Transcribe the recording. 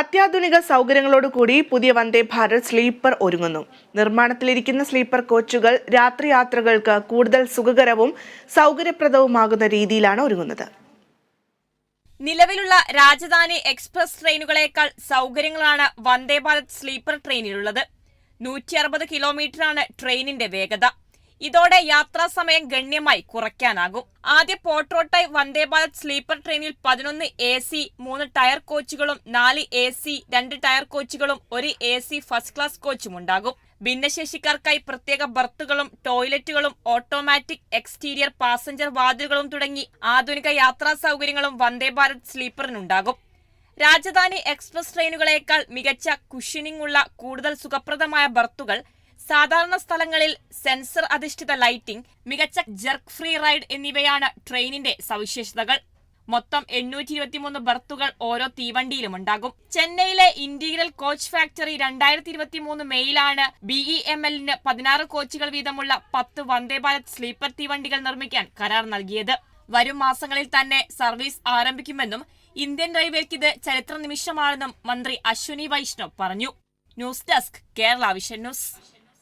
അത്യാധുനിക സൗകര്യങ്ങളോടുകൂടി പുതിയ വന്ദേ ഭാരത് സ്ലീപ്പർ ഒരുങ്ങുന്നു. നിർമ്മാണത്തിലിരിക്കുന്ന സ്ലീപ്പർ കോച്ചുകൾ രാത്രി യാത്രകൾക്ക് കൂടുതൽ സുഖകരവും സൗകര്യപ്രദവുമാകുന്ന രീതിയിലാണ് ഒരുങ്ങുന്നത്. നിലവിലുള്ള രാജധാനി എക്സ്പ്രസ് ട്രെയിനുകളേക്കാൾ സൗകര്യങ്ങളാണ് വന്ദേ ഭാരത് സ്ലീപ്പർ ട്രെയിനിലുള്ളത്. നൂറ്റി അറുപത് കിലോമീറ്ററാണ് ട്രെയിനിന്റെ വേഗത. ഇതോടെ യാത്രാ സമയം ഗണ്യമായി കുറയ്ക്കാനാകും. ആദ്യ പോർട്രോട്ടൈപ്പ് വന്ദേ ഭാരത് സ്ലീപ്പർ ട്രെയിനിൽ പതിനൊന്ന് എ സി മൂന്ന് ടയർ കോച്ചുകളും നാല് എ സി രണ്ട് ടയർ കോച്ചുകളും ഒരു എ സി ഫസ്റ്റ് ക്ലാസ് കോച്ചും ഉണ്ടാകും ഭിന്നശേഷിക്കാർക്കായി പ്രത്യേക ബർത്തുകളും ടോയ്ലറ്റുകളും ഓട്ടോമാറ്റിക് എക്സ്റ്റീരിയർ പാസഞ്ചർ വാതിലുകളും തുടങ്ങി ആധുനിക യാത്രാ സൗകര്യങ്ങളും വന്ദേ ഭാരത് സ്ലീപ്പറിനുണ്ടാകും. രാജധാനി എക്സ്പ്രസ് ട്രെയിനുകളേക്കാൾ മികച്ച കുഷനിംഗ് ഉള്ള കൂടുതൽ സുഖപ്രദമായ ബർത്തുകൾ സാധാരണ സ്ഥലങ്ങളിൽ സെൻസർ അധിഷ്ഠിത ലൈറ്റിംഗ് മികച്ച ജർക്ക് ഫ്രീ റൈഡ് എന്നിവയാണ് ട്രെയിനിന്റെ സവിശേഷതകൾ. മൊത്തം എണ്ണൂറ്റി ഇരുപത്തിമൂന്ന് ബർത്തുകൾ ഓരോ തീവണ്ടിയിലും ഉണ്ടാകും. ചെന്നൈയിലെ ഇന്റീഗ്രൽ കോച്ച് ഫാക്ടറി രണ്ടായിരത്തി ഇരുപത്തി മൂന്ന് മെയിലാണ് ബിഇ എം എല്ലിന് പതിനാറ് കോച്ചുകൾ വീതമുള്ള പത്ത് വന്ദേ ഭാരത് സ്ലീപ്പർ തീവണ്ടികൾ നിർമ്മിക്കാൻ കരാർ നൽകിയത്. വരും മാസങ്ങളിൽ തന്നെ സർവീസ് ആരംഭിക്കുമെന്നും ഇന്ത്യൻ റെയിൽവേക്ക് ഇത് ചരിത്ര നിമിഷമാണെന്നും മന്ത്രി അശ്വിനി വൈഷ്ണവ് പറഞ്ഞു. News desk Kerala vision news.